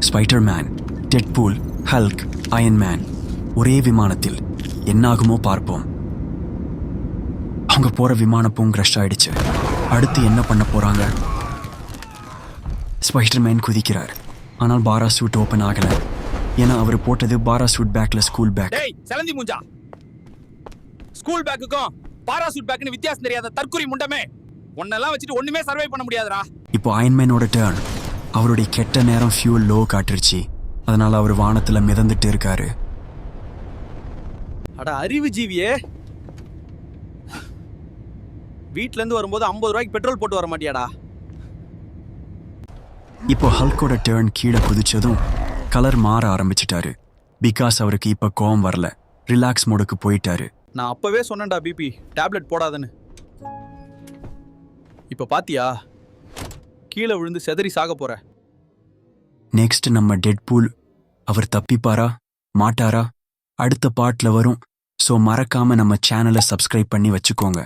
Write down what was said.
Spider Man Deadpool Hulk Iron Man ஒரே விமானத்தில் என்னாகுமோ பார்ப்போம். அவங்க போற விமானப்பும் கிரஷ் ஆயிடுச்சு. அடுத்து என்ன பண்ண போறாங்க? ஸ்பைடர் மேன் குதிக்கிறார். ஆனால் பாரா சூட் ஓப்பன் ஆகல. ஏன்னா அவர் போட்டது பாரா சூட் பேக்ல ஸ்கூல் பேக் செலந்தி மூஞ்சா? ஸ்கூல் பேக்குக்கும் பாராசூட் பேக்குன்னு வித்தியாசம் தெரியாத தற்குறி முண்டமே. உன்னெல்லாம் வச்சுட்டு ஒண்ணுமே சர்வை பண்ண முடியாதுடா. இப்போ அயன்மேனோட டேர்ன் அவருடைய கெட்ட நேரம் ஃபியூல் லோ காட்டுருச்சு. அதனால அவர் வானத்துல மிதந்துட்டு இருக்காரு. அட அறிவு ஜீவியே. வீட்ல இருந்து வரும்போது ஐம்பது ரூபாய்க்கு பெட்ரோல் போட்டு வர மாட்டியாடா. இப்போ ஹல்கோட டேர்ன் கீழே குதிச்சதும் கலர் மாற ஆரம்பிச்சிட்டாரு. பிகாஸ் அவருக்கு இப்ப கோவம் வரல. ரிலாக்ஸ் மோடுக்கு போயிட்டாரு. நான் அப்பவே சொன்னேன்டா பிபி டேப்லெட் போடாதன்னு. இப்ப பாத்தியா? கீழே விழுந்து செதறி சாக போற. நெக்ஸ்ட் நம்ம டெட்பூல் அவர் தப்பிப்பாரா? மாட்டாரா? அடுத்த பாட்ல வரும். ஸோ மறக்காம நம்ம சேனலை சப்ஸ்கிரைப் பண்ணி வச்சுக்கோங்க.